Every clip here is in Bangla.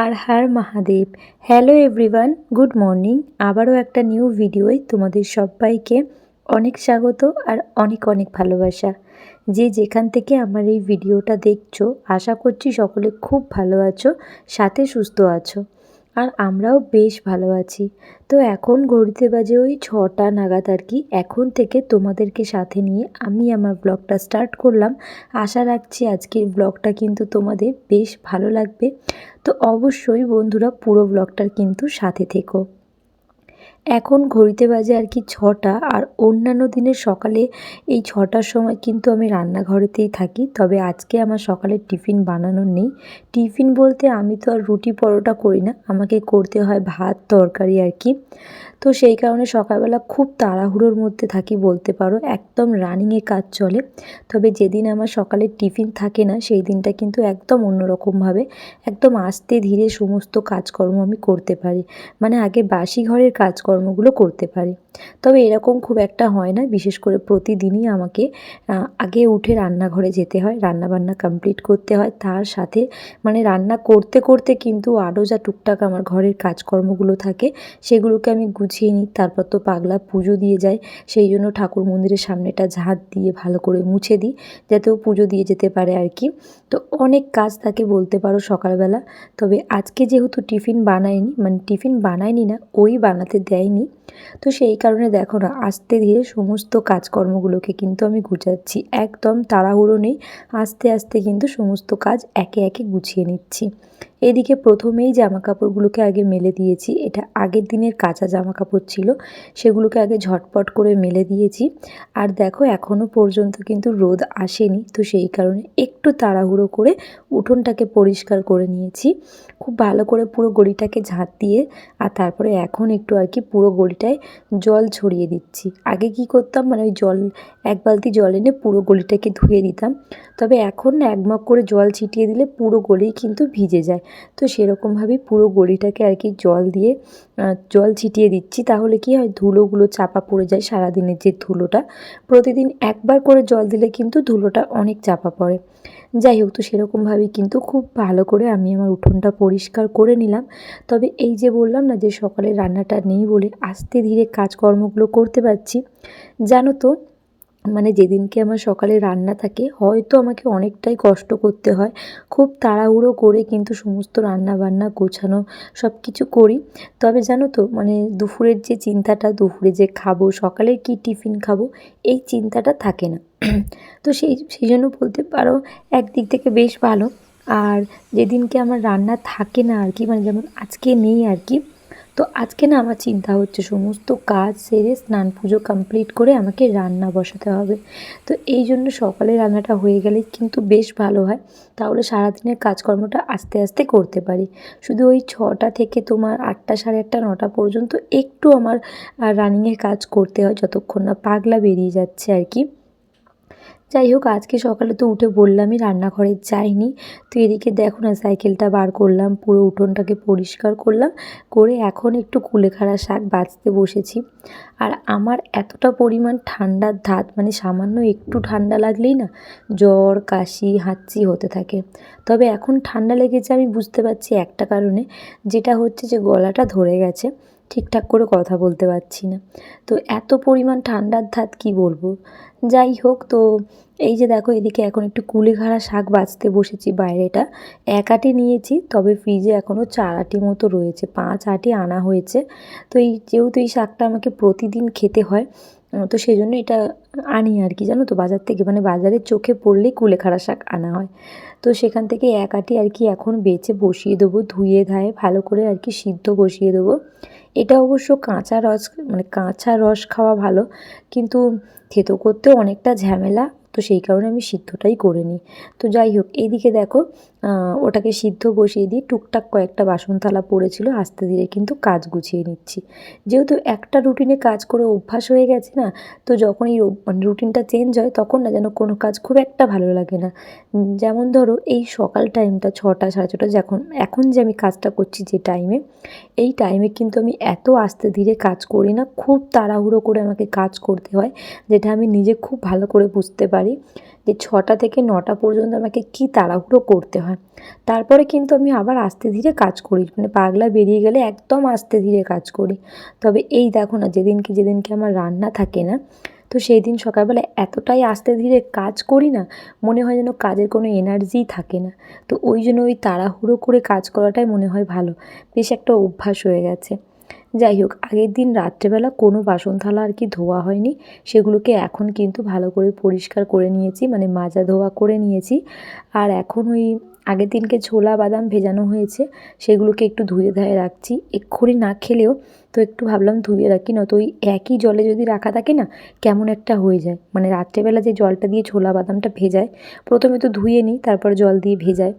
Har Har Mahadev. Hello everyone, good morning. আবারও একটা নিউ ভিডিওয় তোমাদের সবাইকে অনেক স্বাগত আর অনেক অনেক ভালোবাসা। যে যেখান থেকে আমার এই ভিডিওটা দেখছ, আশা করছি সকলে খুব ভালো আছো, সাথে সুস্থ আছো। আর আমরাও বেশ ভালো আছি। তো এখন ঘড়িতে বাজে ওই ছটা নাগাদ আর কি। এখন থেকে তোমাদেরকে সাথে নিয়ে আমি আমার ব্লগটা স্টার্ট করলাম। আশা রাখছি আজকের ব্লগটা কিন্তু তোমাদের বেশ ভালো লাগবে। তো অবশ্যই বন্ধুরা পুরো ব্লগটার কিন্তু সাথে থেকো। এখন ঘড়িতে বাজে আর কি ছটা আর অন্যান্য দিনের সকালে এই ছটার সময় কিন্তু আমি রান্নাঘরেতেই থাকি। তবে আজকে আমার সকালে টিফিন বানানোর নেই। টিফিন বলতে আমি তো আর রুটি পরোটা করি না, আমাকে করতে হয় ভাত, তরকারি আর কি। তো সেই কারণে সকালবেলা খুব তাড়াহুড়োর মধ্যে থাকি বলতে পারো, একদম রানিংয়ে কাজ চলে। তবে যেদিন আমার সকালে টিফিন থাকে না, সেই দিনটা কিন্তু একদম অন্যরকমভাবে, একদম আস্তে ধীরে সমস্ত কাজকর্ম আমি করতে পারি। মানে আগে বাসি ঘরের কাজকর্মগুলো করতে পারি। তবে এরকম খুব একটা হয় না, বিশেষ করে প্রতিদিনই আমাকে আগে উঠে রান্নাঘরে যেতে হয়, রান্নাবান্না কমপ্লিট করতে হয়। তার সাথে মানে রান্না করতে করতে কিন্তু আরও যা টুকটাক আমার ঘরের কাজকর্মগুলো থাকে, সেগুলোকে আমি গুছিয়ে নিই। তারপর তো পাগলা পুজো দিয়ে যায়, সেই জন্য ঠাকুর মন্দিরের সামনেটা ঝাঁট দিয়ে ভালো করে মুছে দিই, যাতেও পুজো দিয়ে যেতে পারে আর কি। তো অনেক কাজ থাকে বলতে পারো সকালবেলা। তবে আজকে যেহেতু টিফিন বানায়নি মানে টিফিন বানায়নি না, ওই বানাতে দেয়নি তো সেই কারণে দেখো না, আস্তে ধীরে সমস্ত কাজকর্মগুলোকে কিন্তু আমি গুছাচ্ছি। একদম তাড়াহুড়ো নেই, আস্তে আস্তে কিন্তু সমস্ত কাজ একে একে গুছিয়ে নিচ্ছি। এদিকে প্রথমেই জামা কাপড়গুলোকে আগে মেলে দিয়েছি, এটা আগের দিনের কাঁচা জামা কাপড় ছিল, সেগুলোকে আগে ঝটপট করে মেলে দিয়েছি। আর দেখো এখনও পর্যন্ত কিন্তু রোদ আসেনি, তো সেই কারণে একটু তাড়াহুড়ো করে উঠোনটাকে পরিষ্কার করে নিয়েছি। খুব ভালো করে পুরো গড়িটাকে ঝাঁট দিয়ে, আর তারপরে এখন একটু আর কি পুরো গলিটায় জল ছড়িয়ে দিচ্ছি। আগে কি করতাম? মানে ওই জল, এক বালতি জল এনে পুরো গলিটাকে ধুয়ে দিতাম। তবে এখন না করে জল ছিটিয়ে দিলে পুরো গলি কিন্তু ভিজে যায়। তো সেরকমভাবেই পুরো গলিটাকে আর কি জল দিয়ে জল ছিটিয়ে দিচ্ছি। তাহলে কি হয়? ধুলোগুলো চাপা পড়ে যায় সারাদিনের যে ধুলোটা। প্রতিদিন একবার করে জল দিলে কিন্তু ধুলোটা অনেক চাপা পড়ে। যাই হোক, তো সেরকমভাবেই কিন্তু খুব ভালো করে আমি আমার উঠোনটা পরিষ্কার করে নিলাম। তবে এই যে বললাম না যে সকালে রান্নাটা নেই বলে আস্তে ধীরে ধীরে কাজকর্মগুলো করতে পারছি। জানো তো মানে যেদিনকে আমার সকালে রান্না থাকে, হয়তো আমাকে অনেকটাই কষ্ট করতে হয়। খুব তাড়াহুড়ো করে কিন্তু সমস্ত রান্না বান্না গোছানো সব কিছু করি। তবে জানো তো মানে দুপুরের যে চিন্তাটা, দুপুরে যে খাব, সকালের কি টিফিন খাব, এই চিন্তাটা থাকে না। তো সেই সেই জন্য বলতে পারো একদিক থেকে বেশ ভালো। আর যেদিনকে আমার রান্না থাকে না আর কি মানে যেমন আজকে নেই আর কি তো আজকে না আমার চিন্তা হচ্ছে সমস্ত কাজ সেরে স্নান পুজো কমপ্লিট করে আমাকে রান্না বসাতে হবে। তো এই জন্য সকালে রান্নাটা হয়ে গেলে কিন্তু বেশ ভালো হয়। তাহলে সারাদিনের কাজকর্মটা আস্তে আস্তে করতে পারি। শুধু ওই ছটা থেকে তোমার আটটা সাড়ে আটটা, নটা পর্যন্ত একটু আমার রানিংয়ের কাজ করতে হয় যতক্ষণ না পাগলা বেরিয়ে যাচ্ছে আর কি। যাই হোক, আজকে সকালে তো উঠে বললামই রান্নাঘরে যাইনি। তো এদিকে দেখো না, সাইকেলটা বার করলাম, পুরো উঠোনটাকে পরিষ্কার করলাম, করে এখন একটু কুলেখাড়া শাক বাঁচতে বসেছি। আর আমার এতটা পরিমাণ ঠান্ডার ধাত মানে সামান্য একটু ঠান্ডা লাগলেই না, জ্বর, কাশি, হাঁচি হতে থাকে। তবে এখন ঠান্ডা লেগেছে আমি বুঝতে পারছি একটা কারণে, যেটা হচ্ছে যে গলাটা ধরে গেছে। ঠিকঠাক করে কথা বলতে পারছি না। তো এত পরিমাণ ঠান্ডার ধাত কি বলব? যাই হোক, তো এই যে দেখো, এদিকে এখন একটু কুলেখাড়া শাক বাঁচতে বসেছি বাইরেটা। এক আটি নিয়েছি, তবে ফ্রিজে এখনও চার আটি মতো রয়েছে, পাঁচ আটি আনা হয়েছে। তো এই যেহেতু এই শাকটা আমাকে প্রতিদিন খেতে হয় তো সেই জন্য এটা আনি আর কি, জানো তো? বাজার থেকে মানে বাজারের চোখে পড়লেই কুলেখাড়া শাক আনা হয়। তো সেখান থেকে এক আটি আর কি এখন বেছে বসিয়ে দেবো, ধুয়ে ধায়ে ভালো করে আর কি সিদ্ধ বসিয়ে দেবো। এটা অবশ্য কাঁচা রস মানে কাঁচা রস খাওয়া ভালো, কিন্তু থেতো করতে অনেকটা ঝামেলা। তো সেই কারণে আমি সিদ্ধটাই করে নিই। তো যাই হোক, এইদিকে দেখো ওটাকে সিদ্ধ বসিয়ে দিয়ে টুকটাক কয়েকটা বাসন থালা পড়েছিল, আস্তে ধীরে কিন্তু কাজ গুছিয়ে নিচ্ছি। যেহেতু একটা রুটিনে কাজ করে অভ্যাস হয়ে গেছে না, তো যখন এই মানে রুটিনটা চেঞ্জ হয়, তখন না যেন কোনো কাজ খুব একটা ভালো লাগে না। যেমন ধরো, এই সকাল টাইমটা ছটা, সাড়ে ছটা যখন, এখন যে আমি কাজটা করছি যে টাইমে, এই টাইমে কিন্তু আমি এত আস্তে ধীরে কাজ করি না, খুব তাড়াহুড়ো করে আমাকে কাজ করতে হয়, যেটা আমি নিজে খুব ভালো করে বুঝতে পারি পারি যে ছটা থেকে নটা পর্যন্ত আমাকে কি তাড়াহুড়ো করতে হয়। তারপরে কিন্তু আমি আবার আস্তে ধীরে কাজ করি। মানে পাগলা বেরিয়ে গেলে একদম আস্তে ধীরে কাজ করি। তবে এই দেখো না, যেদিনকে যেদিনকে আমার রান্না থাকে না, তো সেই দিন সকালবেলা এতটাই আস্তে ধীরে কাজ করি না, মনে হয় যেন কাজের কোনো এনার্জিই থাকে না। তো ওই জন্য ওই তাড়াহুড়ো করে কাজ করাটাই মনে হয় ভালো। বেশ একটা অভ্যাস হয়ে গেছে। যাই হোক, আগের দিন রাত্রেবেলা কোনো বাসন থালা আর কি ধোয়া হয়নি। সেগুলোকে এখন কিন্তু ভালো করে পরিষ্কার করে নিয়েছি মানে মাজা ধোয়া করে নিয়েছি। আর এখন ওই আগের দিনকে ছোলা বাদাম ভেজানো হয়েছে, সেগুলোকে একটু ধুয়ে ধায়ে রাখছি। এক্ষুনি না খেলেও তো একটু ভাবলাম ধুয়ে রাখি না তো ওই একই জলে যদি রাখা থাকে না, কেমন একটা হয়ে যায়। মানে রাত্রেবেলা যে জলটা দিয়ে ছোলা বাদামটা ভেজায়, প্রথমে তো ধুয়ে নিই, তারপর জল দিয়ে ভেজায়।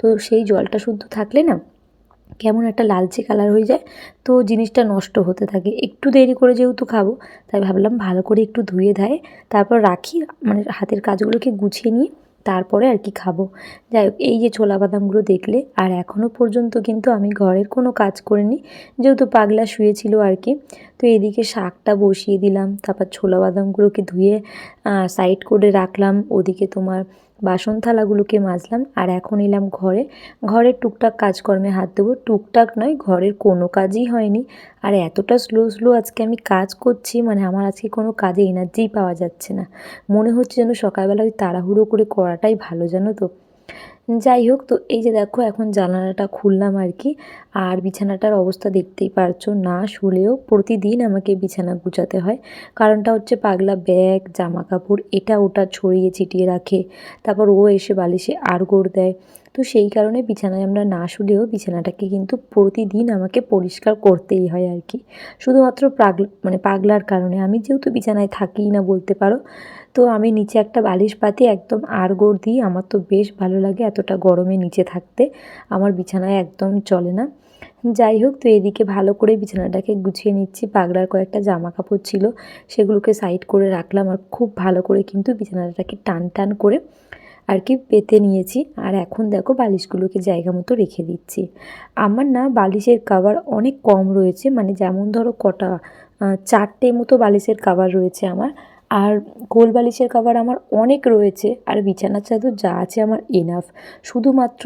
তো সেই জলটা শুদ্ধ থাকলে না কেমন একটা লালচে কালার হয়ে যায়, তো জিনিসটা নষ্ট হতে থাকে। একটু দেরি করে যেহেতু খাব, তাই ভাবলাম ভালো করে একটু ধুয়ে ধায়ে, তারপর রাখি মানে হাতের কাজগুলোকে গুছিয়ে নিয়ে তারপরে আর কি খাব। যাই হোক, এই যে ছোলা বাদামগুলো দেখলে, আর এখনও পর্যন্ত কিন্তু আমি ঘরের কোনো কাজ করিনি, যেহেতু পাগলা শুয়েছিল আর কি, তো এদিকে শাকটা বসিয়ে দিলাম, তারপর ছোলা বাদামগুলোকে ধুয়ে সাইড করে রাখলাম, ওদিকে তোমার বাসন থালাগুলোকে মাজলাম আর এখন এলাম ঘরে। ঘরের টুকটাক কাজকর্মে হাত দেবো। টুকটাক নয়, ঘরের কোনো কাজই হয়নি। আর এতটা স্লো স্লো আজকে আমি কাজ করছি মানে আমার আজকে কোনো কাজে এনার্জিই পাওয়া যাচ্ছে না। মনে হচ্ছে যেন সকালবেলা ওই তাড়াহুড়ো করে করাটাই ভালো, জানো তো? যাই হোক, তো এই যে দেখো, এখন জানালাটা খুললাম আর কি। আর বিছানাটার অবস্থা দেখতেই পারছ, না শুলেও প্রতিদিন আমাকে বিছানা গুছাতে হয়। কারণটা হচ্ছে পাগলা ব্যাগ জামা কাপড় এটা ওটা ছড়িয়ে ছিটিয়ে রাখে। তারপর ও এসে বালিশে আড়গোড় দেয়। তো সেই কারণে বিছানায় আমরা না শুলেও বিছানাটাকে কিন্তু প্রতিদিন আমাকে পরিষ্কার করতেই হয় আর কি। শুধুমাত্র পাগলা মানে পাগলার কারণে। আমি যেহেতু বিছানায় থাকিই না বলতে পারো, তো আমি নিচে একটা বালিশ পাতি একদম আড়গোড় দিই। আমার তো বেশ ভালো লাগে এতটা গরমে নিচে থাকতে। আমার বিছানায় একদম চলে না। যাই হোক, তো এদিকে ভালো করে বিছানাটাকে গুছিয়ে নিচ্ছি। পাগলার কয়েকটা জামা কাপড় ছিল, সেগুলোকে সাইড করে রাখলাম। আর খুব ভালো করে কিন্তু বিছানাটাকে টান টান করে আর কি পেতে নিয়েছি। আর এখন দেখো বালিশগুলোকে জায়গা মতো রেখে দিচ্ছি। আমার না বালিশের কাভার অনেক কম রয়েছে। মানে যেমন ধরো কটা চারটে মতো বালিশের কাভার রয়েছে আমার। আর গোল বালিশের কাভার আমার অনেক রয়েছে। আর বিছানার চাদর যা আছে আমার এনাফ শুধুমাত্র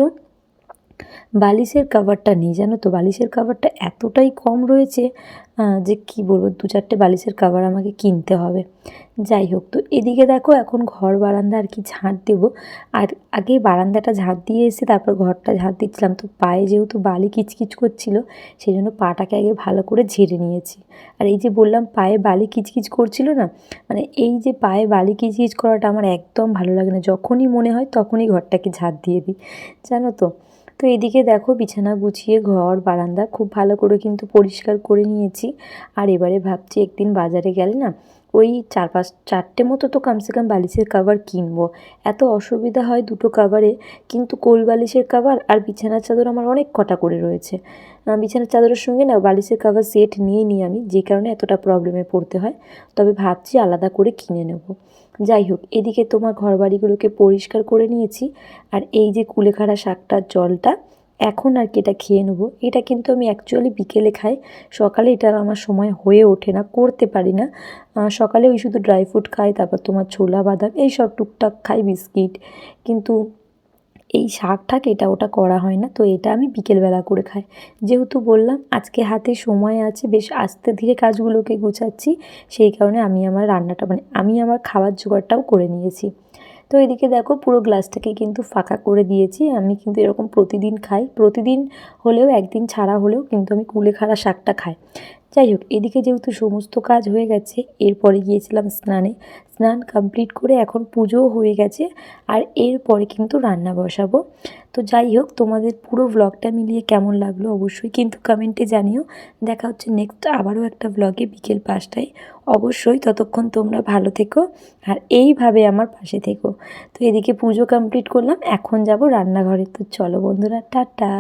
বালিশের কাভারটা নেই, জানো তো? বালিশের কাভারটা এতটাই কম রয়েছে যে কি বলব? দু চারটে বালিশের কাভার আমাকে কিনতে হবে। যাই হোক, তো এদিকে দেখো, এখন ঘর বারান্দা আর কি ঝাঁট দেবো। আর আগে বারান্দাটা ঝাঁট দিয়ে এসে তারপর ঘরটা ঝাঁট দিচ্ছিলাম। তো পায়ে যেহেতু বালি কিচকিচ করছিল সেই জন্য পাটাকে আগে ভালো করে ঝেড়ে নিয়েছি। আর এই যে বললাম, পায়ে বালি কিচকিচ করছিল না? মানে এই যে পায়ে বালি কিচকিচ করাটা আমার একদম ভালো লাগে না। যখনই মনে হয় তখনই ঘরটাকে ঝাঁট দিয়ে দিই। জানো তো? তো এদিকে দেখো বিছানা গুছিয়ে ঘর, বারান্দা খুব ভালো করে কিন্তু পরিষ্কার করে নিয়েছি। আর এবারে ভাবছি একদিন বাজারে গেলে না ওই চার পাঁচ, চারটে মতো তো কমসে কম বালিশের কাভার কিনবো। এত অসুবিধা হয় দুটো কাভারে কিন্তু কোল বালিশের কাভার আর বিছানার চাদর আমার অনেক কটা করে রয়েছে। বিছানার চাদরের সঙ্গে না বালিশের কাভার সেট নিয়ে নিই আমি, যে কারণে এতটা প্রবলেমে পড়তে হয়। তবে ভাবছি আলাদা করে কিনে নেব। যাই হোক, এদিকে তোমার ঘর বাড়িগুলোকে পরিষ্কার করে নিয়েছি। আর এই যে কুলেখাড়া শাকটার জলটা এখন আর কি এটা খেয়ে নেব। এটা কিন্তু আমি অ্যাকচুয়ালি বিকেলে খাই। সকালে এটা আমার সময় হয়ে ওঠে না, করতে পারি না। সকালে ওই শুধু ড্রাই ফ্রুট খাই, তারপর তোমার ছোলা, বাদাম, এই সব টুকটাক খাই, বিস্কিট। কিন্তু এই শাক ঠাক এটা ওটা করা হয় না, তো এটা আমি বিকেলবেলা করে খাই। যেহেতু বললাম, আজকে হাতে সময় আছে, বেশ আস্তে ধীরে কাজগুলোকে গুছাচ্ছি, সেই কারণে আমি আমার রান্নাটা মানে আমি আমার খাবার জোগাড়টাও করে নিয়েছি। তো এদিকে দেখো পুরো গ্লাসটাকে কিন্তু ফাঁকা করে দিয়েছি। আমি কিন্তু এরকম প্রতিদিন খাই। প্রতিদিন হলেও, একদিন ছাড়া হলেও কিন্তু আমি কুলেখাড়া শাকটা খাই। যাই হোক, এদিকে যেহেতু সমস্ত কাজ হয়ে গেছে, এরপরে গিয়েছিলাম স্নানে। স্নান কমপ্লিট করে এখন পুজোও হয়ে গেছে, আর এরপরে কিন্তু রান্না বসাবো। তো যাই হোক, তোমাদের পুরো ব্লগটা মিলিয়ে কেমন লাগল অবশ্যই কিন্তু কমেন্টে জানিও। দেখা হচ্ছে নেক্সট আবারও একটা ব্লগে বিকেল পাঁচটায়। অবশ্যই ততক্ষণ তোমরা ভালো থেকো, আর এইভাবে আমার পাশে থেকো। তো এদিকে পুজো কমপ্লিট করলাম, এখন যাব রান্নাঘরে। তো চলো বন্ধুরা, টাটা।